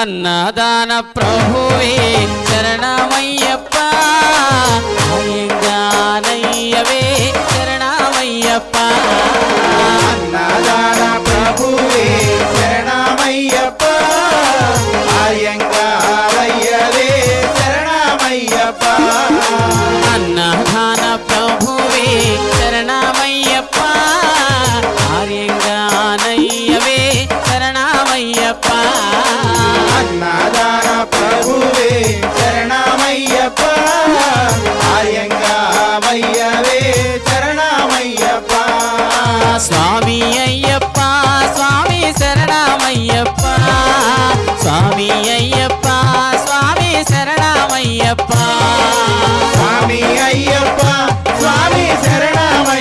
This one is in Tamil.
அன்னதான பிரபுவே சரணமையப்பா. ஐயங்கானையவே சரணமையப்பா. அன்னதான பிரபுவே ஆரியங்கானையவே சரணமையப்பா. ஐயவே சரணமையப்பா சுவாமி ஐயப்பா சுவாமி சரணமையப்பா சுவாமி ஐயப்பா சுவாமி சரணமையப்பா சுவாமி ஐயப்பா சுவாமி சரணம